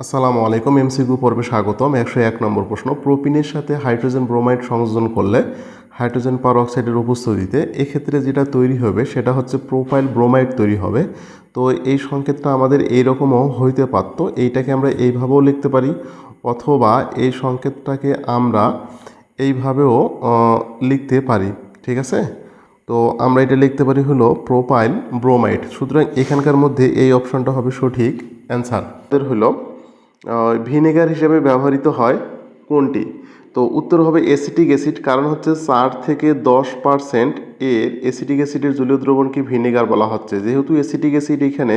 আসসালামু আলাইকুম এমসিকিউ পর্বে স্বাগতম। একশো এক নম্বর প্রশ্ন, প্রোপিনের সাথে হাইড্রোজেন ব্রোমাইড সংযোজন করলে হাইড্রোজেন পারঅক্সাইডের উপস্থিতিতে এক্ষেত্রে যেটা তৈরি হবে সেটা হচ্ছে প্রোপাইল ব্রোমাইড তৈরি হবে। তো এই সংকেতটা আমাদের এইরকমও হইতে পারতো, এইটাকে আমরা এইভাবেও লিখতে পারি, অথবা এই সংকেতটাকে আমরা এইভাবেও লিখতে পারি, ঠিক আছে? তো আমরা এটা লিখতে পারি হলো প্রোপাইল ব্রোমাইড। সুতরাং এখানকার মধ্যে এই অপশনটা হবে সঠিক অ্যান্সার। হলো ভিনেগার হিসেবে ব্যবহৃত হয় কোনটি? তো উত্তর হবে অ্যাসিটিক অ্যাসিড, কারণ হচ্ছে চার থেকে দশ পারসেন্ট এর অ্যাসিটিক অ্যাসিডের জলীয় দ্রবণকে ভিনেগার বলা হচ্ছে। যেহেতু অ্যাসিটিক অ্যাসিড এখানে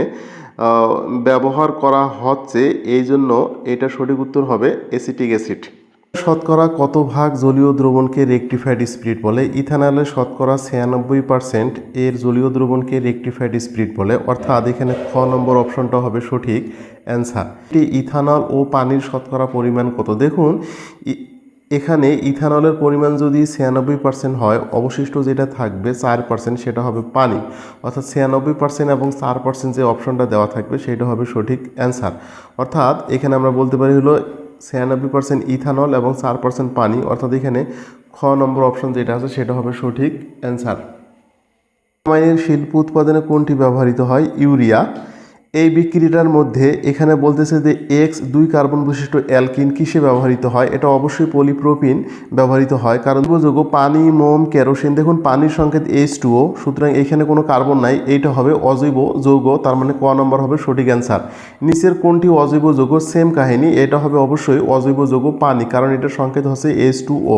ব্যবহার করা হচ্ছে এই জন্য এটা সঠিক উত্তর হবে অ্যাসিটিক অ্যাসিড। শতকরা কত ভাগ জলীয় দ্রবণকে রেকটিফাইড স্পিরিট বলে? ইথানলের শতকরা ছিয়ানব্বই পার্সেন্ট এর জলীয় দ্রবণকে রেকটিফাইড স্পিরিট বলে। অর্থাৎ এখানে খ নম্বর অপশনটা হবে সঠিক অ্যান্সার। এটি ইথানল ও পানির শতকরা পরিমাণ কত? দেখুন এখানে ইথানলের পরিমাণ যদি ছিয়ানব্বই পার্সেন্ট হয়, অবশিষ্ট যেটা থাকবে চার পার্সেন্ট সেটা হবে পানি। অর্থাৎ ছিয়ানব্বই পার্সেন্ট এবং চার পার্সেন্ট যে অপশনটা দেওয়া থাকবে, সেটা হবে সঠিক অ্যান্সার। অর্থাৎ এখানে আমরা বলতে পারি হলো ছিয়ানব্বই পার্সেন্ট ইথানল এবং চার পার্সেন্ট পানি, অর্থাৎ এখানে খ নম্বর অপশন যেটা আছে সেটা হবে সঠিক অ্যান্সার মাইনের শিল্প উৎপাদনে কোনটি ব্যবহৃত হয়? ইউরিয়া। এই বিক্রিয়াটার মধ্যে এখানে বলতেছে যে এক্স দুই কার্বন বিশিষ্ট অ্যালকিন কিসে ব্যবহৃত হয়? এটা অবশ্যই পলিপ্রোপিন ব্যবহৃত হয়, কারণ যৌগ পানি, মোম, কেরোসিন, দেখুন পানির সংকেত এইচ টুও সুতরাং এখানে কোনো কার্বন নাই, এইটা হবে অজৈব যৌগ, তার মানে ক নম্বর হবে সঠিক অ্যান্সার। নিচের কোনটি অজৈব যৌগ? সেম কাহিনী, এটা হবে অবশ্যই অজৈব যৌগ পানি, কারণ এটার সংকেত হচ্ছে এইচ টু ও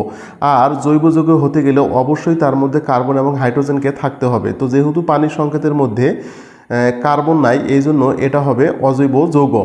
আর জৈব যৌগ হতে গেলে অবশ্যই তার মধ্যে কার্বন এবং হাইড্রোজেনকে থাকতে হবে। তো যেহেতু পানির সংকেতের মধ্যে কার্বন নাই এই জন্য এটা হবে অজৈব যৌগ।